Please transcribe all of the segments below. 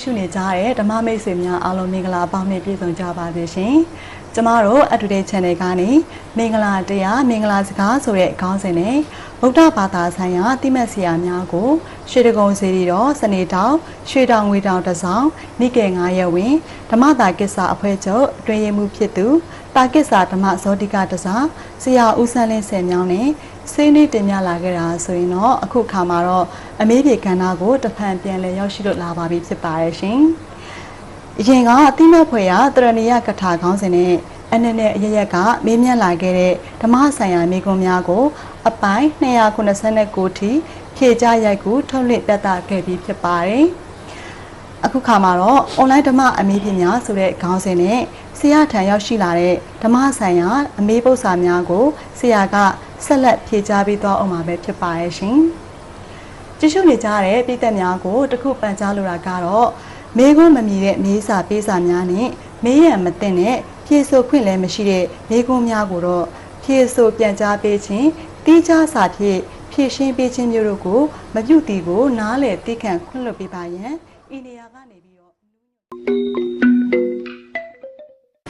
ကြည့်ရှုနေကြတဲ့ဓမ္မမိတ်ဆွေများအားလုံးမင်္ဂလာပေါင်းနဲ့ပြည့်စုံကြပါစေရှင်။ကျမတို့ Up-to-date Channel ကနေမင်္ဂလာတရားမင်္ဂလာစကားဆိုတဲ့ခေါင်းစဉ်နဲ့ဗုဒ္ဓဘာသာဆိုင်ရာတိမတ်ဆရာများကိုရွှေတကုံစီရီတော်စနေတောင်ရွှေတောင်ငွေတောင်တစောင်းနိကေ9ရက်ဝင်ဓမ္မတာကိစ္စအဖွဲ့ချုပ်အတွင်ရမှုဖြစ်သူတာကိစ္စဓမ္မဇောတိကတစားဆရာဦးဆန်းလင်းဆယ်မြောင်းနဲ့ စိနေတင်ပြလာခဲ့တာဆိုရင်တော့အခုခါမှာတော့အမေးပြေကဏ္ဍကိုတဖန်ပြန်လည်ရောက်ရှိလို့လာပါပြီဖြစ်ပါရဲ့ရှင်။အရင်ကအတိမတ်ဖွယ်ရတရဏီယကထာခေါင်းစဉ်နဲ့အနည်းနဲ့အရရက်ကမေးမြန်းလာခဲ့တဲ့ဓမ္မဆိုင်ရာမိကွန်များကို အပိုင်း289ထိဖြည့်ကြရိုက်ကူထုတ်လွှင့်ပြသခဲ့ပြီးဖြစ်ပါတယ်။အခုခါမှာတော့ online ဓမ္မအမေးပညာဆိုတဲ့ခေါင်းစဉ်နဲ့ဆရာထံရောက်ရှိလာတဲ့ဓမ္မဆိုင်ရာအမေးပု္ပ္ပစာများကိုဆရာက ဆက်လက်ဖြေကြားပေးသွားအောင်မှာပဲဖြစ်ပါရဲ့ရှင်။ကြည့်ရှုနေကြတဲ့ပြည်သက်များကိုတခုပန်ကြားလိုတာကတော့မေးခွန်းမမြည်တဲ့မေးစာပေးစာများနဲ့မေးရန်မသိတဲ့ဖြေဆိုခွင့်လည်းမရှိတဲ့မေးခွန်းများကိုတော့ဖြေဆိုပြန်ကြားပေးခြင်းတိကျစာဖြင့်ဖြည့်ရှင်းပေးခြင်းမျိုးတို့ကိုမပြုတ်တီကိုနားလည်သိခံခွင့်လွှတ်ပေးပါရန်ဤနေရာကနေပြီးတော့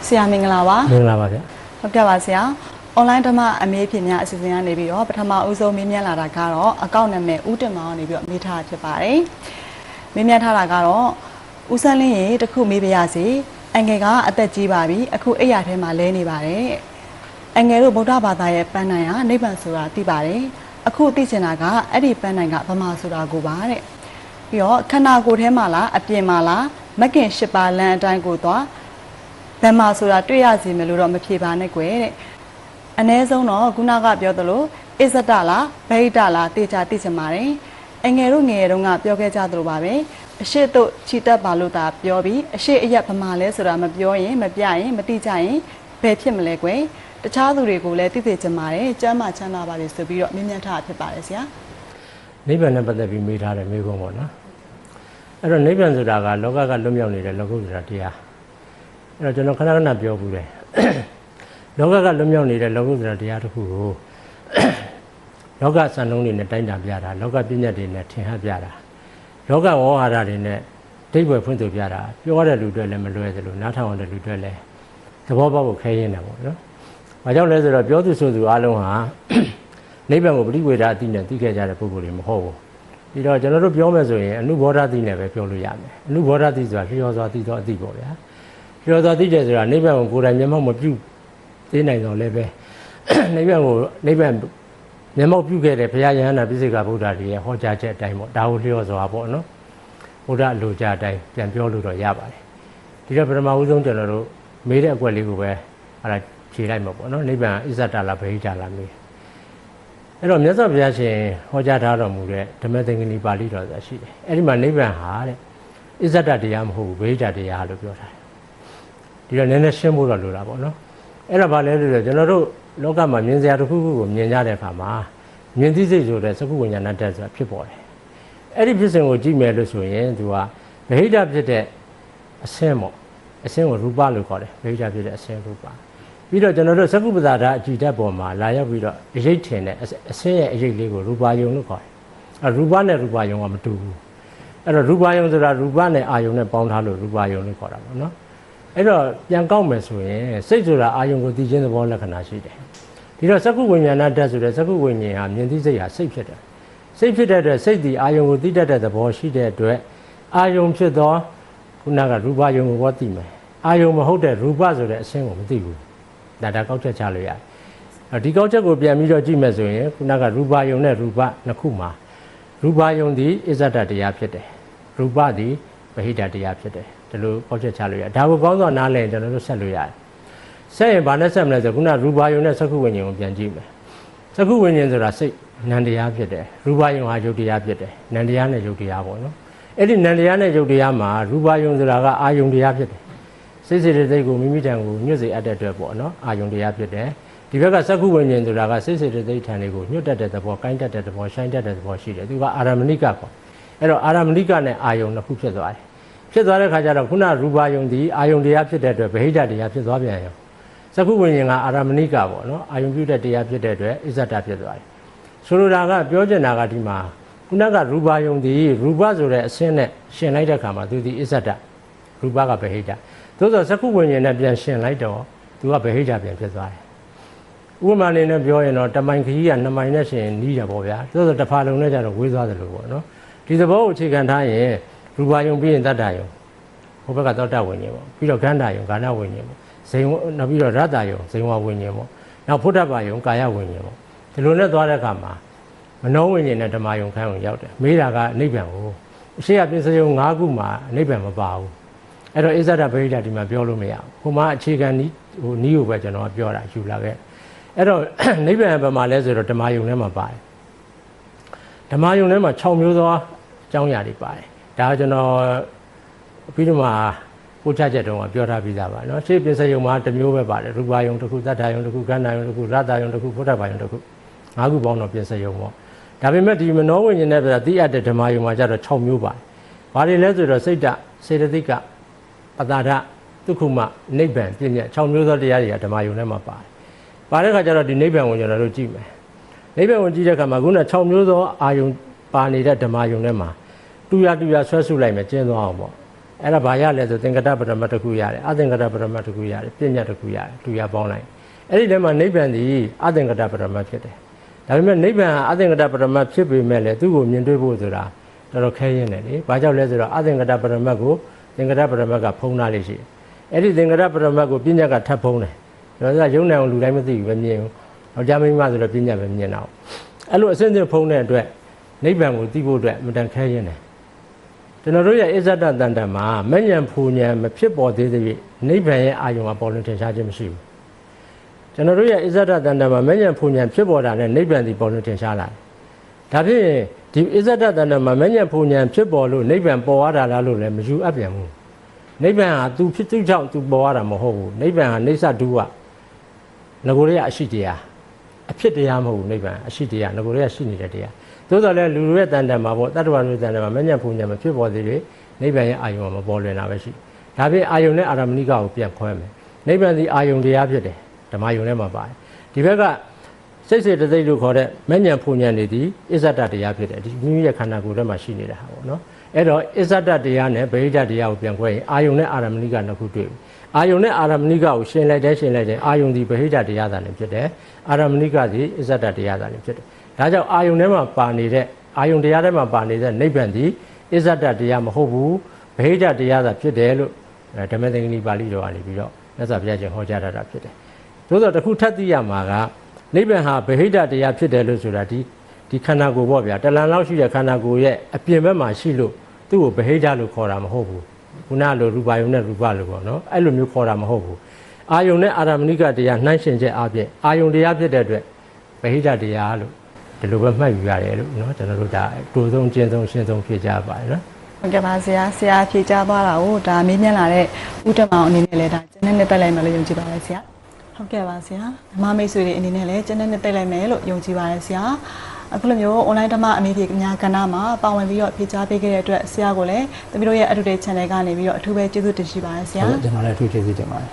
ဆရာမင်္ဂလာပါမင်္ဂလာပါဗျဟုတ်ကဲ့ပါဆရာ။ online ဓမ္မအမေးဖြေများအစီအစဉ်ကနေပြီးတော့ပထမဦးဆုံးမေးမြန်းလာတာကတော့အကောင့်နာမည်ဦးတင်မောင်ကနေပြီးတော့မေးထားတာဖြစ်ပါတယ်။မေးမြန်းထားတာကတော့ဦးစန်းလင်းရေတခုမေးပါရစေ။အငယ်ကအသက်ကြီးပါပြီ။အခုအိယာထဲမှာလဲနေပါတယ်။အငယ်တို့ဗုဒ္ဓဘာသာရဲ့ပန်းနိုင်ဟာနိဗ္ဗာန်ဆိုတာသိပါတယ်။အခုသိချင်တာကအဲ့ဒီပန်းနိုင်ကဗမာဆိုတာကိုပါတဲ့။ပြီးတော့ခန္ဓာကိုယ်ထဲမှာလားအပြင်မှာလားမက်ကင်၈ပါးလမ်းအတိုင်းကိုသွားဗမာဆိုတာတွေ့ရစီမယ်လို့တော့မဖြေပါနဲ့ကွယ်တဲ့ အ ਨੇ ဆုံးတော့ခုနကပြောသလိုအစ္ဆဒလားဗဟိတလားတေချာသိချင်ပါတယ်အငယ်တို့ငယ်တုန်းကပြောခဲ့ကြသလိုပါပဲအရှိတို့ခြိတက်ပါလို့သာပြောပြီးအရှိအရက်ဗမာလဲဆိုတာမပြောရင်မပြရင်မတိကြရင်ဘယ်ဖြစ်မလဲကွယ်တခြားသူတွေကိုလည်းသိသိချင်ပါတယ်ကျမ်းမာချမ်းသာပါလေဆိုပြီးတော့မြင်မြတ်ထားတာဖြစ်ပါတယ်ဆရာနိဗ္ဗာန်နဲ့ပတ်သက်ပြီးမေးထားတယ်မေးခွန်းပေါ့နော်အဲ့တော့နိဗ္ဗာန်ဆိုတာကလောကကလွတ်မြောက်နေတဲ့လောကုတ္တရာတရားအဲ့တော့ကျွန်တော်ခဏခဏပြောဘူးတယ် လောကကလွတ်မြောက်နေတဲ့လောကုတ္တရာတရားတစ်ခုကိုလောကစံနှုန်းတွေနဲ့တိုင်းတာပြတာလောကပညာတွေနဲ့ထင်ဟပ်ပြတာလောကဝေါဟာရတွေနဲ့ဒိဋ္ဌိဖွင့်ဆိုပြတာပြောရတဲ့လူတွေလည်းမလွယ်သလိုနားထောင်ရတဲ့လူတွေလည်းသဘောပေါက်ဖို့ခဲရင်တယ်ပေါ့နော်။ဘာကြောင့်လဲဆိုတော့ပြောသူဆိုသူအားလုံးဟာနိဗ္ဗာန်ကိုပရိဝေဒအတိနဲ့သိခဲ့ကြတဲ့ပုဂ္ဂိုလ်တွေမဟုတ်ဘူး။ပြီးတော့ကျွန်တော်တို့ပြောမယ်ဆိုရင်အနုဘောဓတိနဲ့ပဲပြောလို့ရမယ်။အနုဘောဓတိဆိုတာလျော်စွာသိသောအတိပေါ့ဗျာ။လျော်စွာသိတယ်ဆိုတာနိဗ္ဗာန်ကိုကိုယ်တိုင်မျက်မှောက်မပြု သေးနိုင်တော့လည်းပဲနိဗ္ဗာန်ကိုနိဗ္ဗာန်မျက်မှောက်ပြုခဲ့တဲ့ဘုရားယဟန္တာပိစိကဗုဒ္ဓတွေရဲ့ဟောကြားချက်အတိုင်းပေါ့ဒါကိုလျော်စွာပေါ့နော်။ဘုရားလိုကြအတိုင်းပြန်ပြောလို့တော့ရပါတယ်။ဒီတော့ပထမဦးဆုံးကျွန်တော်တို့မေးတဲ့အကွက်လေးကိုပဲအဲ့ဒါဖြေလိုက်မှာပေါ့နော်။နိဗ္ဗာန်အစ္ဆတလားဗဟိတလားမေး။အဲ့တော့မြတ်စွာဘုရားရှင်ဟောကြားထားတော်မူတဲ့ဓမ္မသင်္ကနီပါဠိတော်ဆိုတာရှိတယ်။အဲ့ဒီမှာနိဗ္ဗာန်ဟာတဲ့အစ္ဆဒတရားမဟုတ်ဘူးဗေဒတရားလို့ပြောထားတယ်။ဒီတော့နည်းနည်းရှင်းဖို့တော့လိုတာပေါ့နော်။ အဲ့ဒါဘာလဲလို့ဆိုတော့ကျွန်တော်တို့လောကမှာမြင်စရာတစ်ခုခုကိုမြင်ကြတဲ့အခါမှာမြင်သိစိတ်ဆိုတဲ့သကုဝိညာဏတတ်ဆိုတာဖြစ်ပေါ်တယ်။အဲ့ဒီဖြစ်စဉ်ကိုကြည့်မယ်လို့ဆိုရင်သူကဗေဒဖြစ်တဲ့အဆင်းပေါ့အဆင်းကိုရူပလို့ခေါ်တယ်ဗေဒဖြစ်တဲ့အဆင်းရူပ။ပြီးတော့ကျွန်တော်တို့သက္ကုပ္ပဇာဒအကြည်ဓာတ်ပေါ်မှာလာရောက်ပြီးတော့အရေးထင်တဲ့အစအစင်းရဲ့အရေးလေးကိုရူပါယုံလို့ခေါ်တယ်။အဲရူပနဲ့ရူပါယုံကမတူဘူး။အဲ့တော့ရူပါယုံဆိုတာရူပနဲ့အာယုံနဲ့ပေါင်းထားလို့ရူပါယုံလို့ခေါ်တာပေါ့နော်။ အဲ့တော့ပြန်ကောက်မယ်ဆိုရင်စိတ်ဆိုတာအာယုံကိုသိခြင်းသဘောလက္ခဏာရှိတယ်။ဒီတော့သက္ကုဝိညာဏဓာတ်ဆိုတဲ့သက္ကုဝိညာဉ်ဟာမြင်သိစိတ်ဟာစိတ်ဖြစ်တယ်။စိတ်ဖြစ်တဲ့အတွက်စိတ်ဒီအာယုံကိုသိတတ်တဲ့သဘောရှိတဲ့အတွက်အာယုံဖြစ်သောခုနကရူပါယုံကိုဘောသိမယ်။အာယုံမဟုတ်တဲ့ရူပဆိုတဲ့အဆင်းကိုမသိဘူး။ဒါဒါကောက်ချက်ချလို့ရတယ်။အဲဒီကောက်ချက်ကိုပြန်ပြီးတော့ကြည့်မယ်ဆိုရင်ခုနကရူပါယုံနဲ့ရူပနှစ်ခုမှာရူပါယုံသည်အစ္ဆဒတရားဖြစ်တယ်။ရူပသည်ဗဟိတတရားဖြစ်တယ်။ ဒီလိုကောက်ချက်ချလို့ရတယ်။ဒါကိုကောင်းစွာနားလည်ရင်ကျွန်တော်တို့ဆက်လို့ရတယ်။ဆက်ရင်ဘာနဲ့ဆက်မလဲဆိုခုနရူပါယုံနဲ့သက္ခုဝိညာဉ်ကိုပြန်ကြည့်မယ်။သက္ခုဝိညာဉ်ဆိုတာစိတ်နံတရားဖြစ်တယ်။ရူပါယုံဟာယုတ်တရားဖြစ်တယ်။နံတရားနဲ့ယုတ်တရားပေါ့နော်။အဲ့ဒီနံတရားနဲ့ယုတ်တရားမှာရူပါယုံဆိုတာကအာယုံတရားဖြစ်တယ်။စိတ်စေတသိက်ကိုမိမိတံကိုညွတ်စေအပ်တဲ့အတွက်ပေါ့နော်အာယုံတရားဖြစ်တယ်ဒီဘက်ကစက္ခုဝိညာဉ်ဆိုတာကစိတ်စေတသိက်ထံတွေကိုညွတ်တတ်တဲ့သဘောကိုင်းတတ်တဲ့သဘောရှိုင်းတတ်တဲ့သဘောရှိတယ်သူကအာရမဏိကပေါ့အဲ့တော့အာရမဏိကနဲ့အာယုံနှစ်ခုဖြစ်သွားတယ် ဖြစ်သွားတဲ့ခါကျတော့ခုနရူပါယုံဒီအာယုံတရားဖြစ်တဲ့အတွက်ဗဟိတတရားဖြစ်သွားပြန်ရောစက္ခုဝိညာဉ်ကအာရမဏိကပေါ့နော်အာယုံပြုတဲ့တရားဖြစ်တဲ့အတွက်အစ္ဆဒဖြစ်သွားတယ်ဆိုလိုတာကပြောချင်တာကဒီမှာခုနကရူပါယုံဒီရူပဆိုတဲ့အဆင့်နဲ့ရှင်လိုက်တဲ့အခါမှာသူဒီအစ္ဆဒရူပကဗဟိတသို့သောစက္ခုဝိညာဉ်နဲ့ပြန်ရှင်လိုက်တော့သူကဗဟိတပြန်ဖြစ်သွားတယ်ဥပမာအနေနဲ့ပြောရင်တော့တမိုင်ခကြီးက2မိုင်နဲ့ရှင်နီးတယ်ပေါ့ဗျာသို့သောတစ်ဖာလုံးနဲ့ကြတော့ဝေးသွားတယ်လို့ပေါ့နော်ဒီသဘောကိုအခြေခံထားရင် ရူပါယုံပြီးရင်တတ္တယုံဟိုဘက်ကသောတဝိညာဉ်ပေါ့ပြီးတော့ကန္တာယုံကာနဝိညာဉ်ပေါ့ဇိမ်နောက်ပြီးတော့ရတ္တယုံဇိမ်ဝဝိညာဉ်ပေါ့နောက်ဖုဒ္ဓဘာယုံကာယဝိညာဉ်ပေါ့ဒီလိုနဲ့သွားတဲ့အခါမှာမနောဝိညာဉ်နဲ့ဓမ္မယုံခန်းကိုရောက်တယ်မေးတာကအနိဗ္ဗာန်ကိုအရှိရပြစ္ဆယုံ၅ခုမှာအနိဗ္ဗာန်မပါဘူးအဲ့တော့ဣဇဒဗိဒဒီမှာပြောလို့မရဘူးဟိုမှာအခြေခံနီးဟိုနီးကိုပဲကျွန်တော်ကပြောတာယူလာခဲ့အဲ့တော့နိဗ္ဗာန်ဘယ်မှာလဲဆိုတော့ဓမ္မယုံထဲမှာပါတယ်ဓမ္မယုံထဲမှာ6မျိုးသောအကြောင်းအရာတွေပါတယ် ဒါကျွန်တော်ပြီးတော့မှပို့ချချက်တုန်းကပြောထားပြီးသားပါနော်ရှေ့ပင်စယုံမှာတစ်မျိုးပဲပါတယ်ရူပါယုံတစ်ခုသတ္တာယုံတစ်ခုခန္ဓာယုံတစ်ခုရတ္တာယုံတစ်ခုဖုဒ္ဓဘာယုံတစ်ခုငါးခုပေါင်းတော့ပင်စယုံပေါ့ဒါပေမဲ့ဒီမနောဝိညာဉ်နဲ့ပြတာတိအပ်တဲ့ဓမ္မယုံမှာကျတော့6မျိုးပါတယ်ဘာတွေလဲဆိုတော့စိတ်တစေတသိကပတာဒဒုက္ခမနိဗ္ဗာန်ပြည့်မြတ်6မျိုးသောတရားတွေကဓမ္မယုံထဲမှာပါတယ်ပါတဲ့ခါကျတော့ဒီနိဗ္ဗာန်ကိုကျွန်တော်တို့ကြည့်မယ်နိဗ္ဗာန်ကိုကြည့်တဲ့အခါမှာခုန6မျိုးသောအာယုံပါနေတဲ့ဓမ္မယုံထဲမှာ တူရတူရဆွဲဆုလိုက်မယ်ကျင်းသွားအောင်ပေါ့အဲ့ဒါဘာရလဲဆိုသင်္ကတပရမတ်တစ်ခုရတယ်အသင်္ကတပရမတ်တစ်ခုရတယ်ပြဉ္ညာတစ်ခုရတယ်တူရပေါင်းလိုက်အဲ့ဒီထဲမှာနိဗ္ဗာန်ဒီအသင်္ကတပရမတ်ဖြစ်တယ်ဒါပေမဲ့နိဗ္ဗာန်ဟာအသင်္ကတပရမတ်ဖြစ်ပေမဲ့လည်းသူ့ကိုမြင်တွေ့ဖို့ဆိုတာတော်တော်ခဲရင်တယ်လေဘာကြောင့်လဲဆိုတော့အသင်္ကတပရမတ်ကိုသင်္ကတပရမတ်ကဖုံးထားလိမ့်ရှိတယ်အဲ့ဒီသင်္ကတပရမတ်ကိုပြဉ္ညာကထပ်ဖုံးတယ်ဒါဆိုရုံနိုင်အောင်လူတိုင်းမသိဘူးပဲမြင်ဘူး။ယောက်ျားမိန်းမဆိုတော့ပြဉ္ညာပဲမြင်တော့အဲ့လိုအစင်းစင်းဖုံးတဲ့အတွက်နိဗ္ဗာန်ကိုသိဖို့အတွက်အမတန်ခဲရင်တယ် ကျွန်တော်တို့ရဲ့အစ္ဆဒတန်တံမှာမဉ္ဇဉ်ဖူဉ္ဇဉ်မဖြစ်ပေါ်သေးသေးနိဗ္ဗာန်ရဲ့အာယုံမှာပေါ်လွင်ထင်ရှားခြင်းမရှိဘူးကျွန်တော်တို့ရဲ့အစ္ဆဒတန်တံမှာမဉ္ဇဉ်ဖူဉ္ဇဉ်ဖြစ်ပေါ်တာနဲ့နိဗ္ဗာန်ဒီပေါ်လွင်ထင်ရှားလာတယ်ဒါဖြင့်ဒီအစ္ဆဒတန်တံမှာမဉ္ဇဉ်ဖူဉ္ဇဉ်ဖြစ်ပေါ်လို့နိဗ္ဗာန်ပေါ်ရတာလားလို့လည်းမယူအပ်ပြန်ဘူးနိဗ္ဗာန်ဟာ तू ဖြစ်သူကြောင့် तू ပေါ်ရတာမဟုတ်ဘူးနိဗ္ဗာန်ဟာနေဆဒုကငကိုရေကအရှိတရား အဖြစ်တရားမဟုတ်ဘူးနိဗ္ဗာန်အရှိတရားငကိုရေကရှိနေတဲ့တရားသို့တော်လည်းလူတွေရဲ့တန်တံမှာပေါ့တတ္တဝါတွေတန်တံမှာမဉ္ဇဉ်ဖူဉ္ဇဉ်မဖြစ်ပေါ်သေးတယ်နိဗ္ဗာန်ရဲ့အာယုံမှာမပေါ်လွင်တာပဲရှိဒါဖြင့်အာယုံနဲ့အာရမဏိကကိုပြန်ခွဲမယ်နိဗ္ဗာန်ဒီအာယုံတရားဖြစ်တယ်ဓမ္မယုံထဲမှာပါတယ်ဒီဘက်ကစိတ်စေတသိက်လို့ခေါ်တဲ့မဉ္ဇဉ်ဖူဉ္ဇဉ်တွေဒီအစ္ဆဒတရားဖြစ်တယ်ဒီမိမိရဲ့ခန္ဓာကိုယ်ထဲမှာရှိနေတာဟာပေါ့နော်အဲ့တော့အစ္ဆဒတရားနဲ့ဗေဒတရားကိုပြန်ခွဲရင်အာယုံနဲ့အာရမဏိကနှစ်ခုတွေ့ပြီ အာယုံနဲ့အာရမဏိကကိုရှင်းလိုက်တယ်ရှင်းလိုက်တယ်အာယုံဒီဗေဒတရားသာလည်းဖြစ်တယ်အာရမဏိကဒီအစ္ဆဒတရားသာလည်းဖြစ်တယ်ဒါကြောင့်အာယုံထဲမှာပါနေတဲ့အာယုံတရားထဲမှာပါနေတဲ့နိဗ္ဗာန်ဒီအစ္ဆဒတရားမဟုတ်ဘူးဗဟိတတရားသာဖြစ်တယ်လို့အဲဓမ္မသင်္ကနီပါဠိတော်ကနေပြီးတော့မြတ်စွာဘုရားရှင်ဟောကြားထားတာဖြစ်တယ်။သို့သောတစ်ခုထပ်သိရမှာကနိဗ္ဗာန်ဟာဗဟိတတရားဖြစ်တယ်လို့ဆိုတာဒီဒီခန္ဓာကိုယ်ပေါ့ဗျာတလန်လောက်ရှိတဲ့ခန္ဓာကိုယ်ရဲ့အပြင်ဘက်မှာရှိလို့သူ့ကိုဗဟိတလို့ခေါ်တာမဟုတ်ဘူး။ ခုနလိုရူပါယုံနဲ့ရူပလို့ပေါ့နော်။အဲ့လိုမျိုးခေါ်တာမဟုတ်ဘူး။အာယုံနဲ့အာရမဏိကတရားနှိုင်းရှင်ချက်အပြင်အာယုံတရားဖြစ်တဲ့အတွက်ဗဟိတတရားလို့ဒီလိုပဲမှတ်ယူရတယ်လို့နော်ကျွန်တော်တို့ဒါတူဆုံးကျင်းဆုံးရှင်းဆုံးဖြစ်ကြပါတယ်နော်ဟုတ်ကဲ့ပါဆရာဆရာဖြေကြားသွားတာကိုဒါမေးမြန်းလာတဲ့ဦးတမောင်အနေနဲ့လည်းဒါကျန်တဲ့နှစ်တက်လိုက်မယ်လို့ယုံကြည်ပါတယ်ဆရာဟုတ်ကဲ့ပါဆရာဓမ္မမိတ်ဆွေတွေအနေနဲ့လည်းကျန်တဲ့နှစ်တက်လိုက်မယ်လို့ယုံကြည်ပါတယ်ဆရာ အခုလိုမျိုး online ဓမ္မအမေဖြေများကဏ္ဍမှာပါဝင်ပြီးတော့ဖြေကြားပေးခဲ့တဲ့အတွက်ဆရာကိုလည်းတမီးတို့ရဲ့ Educate Channel ကနေပြီးတော့အထူးပဲကျေးဇူးတင်ရှိပါတယ်ဆရာဟုတ်ကျွန်တော်လည်းအထူးကျေးဇူးတင်ပါတယ်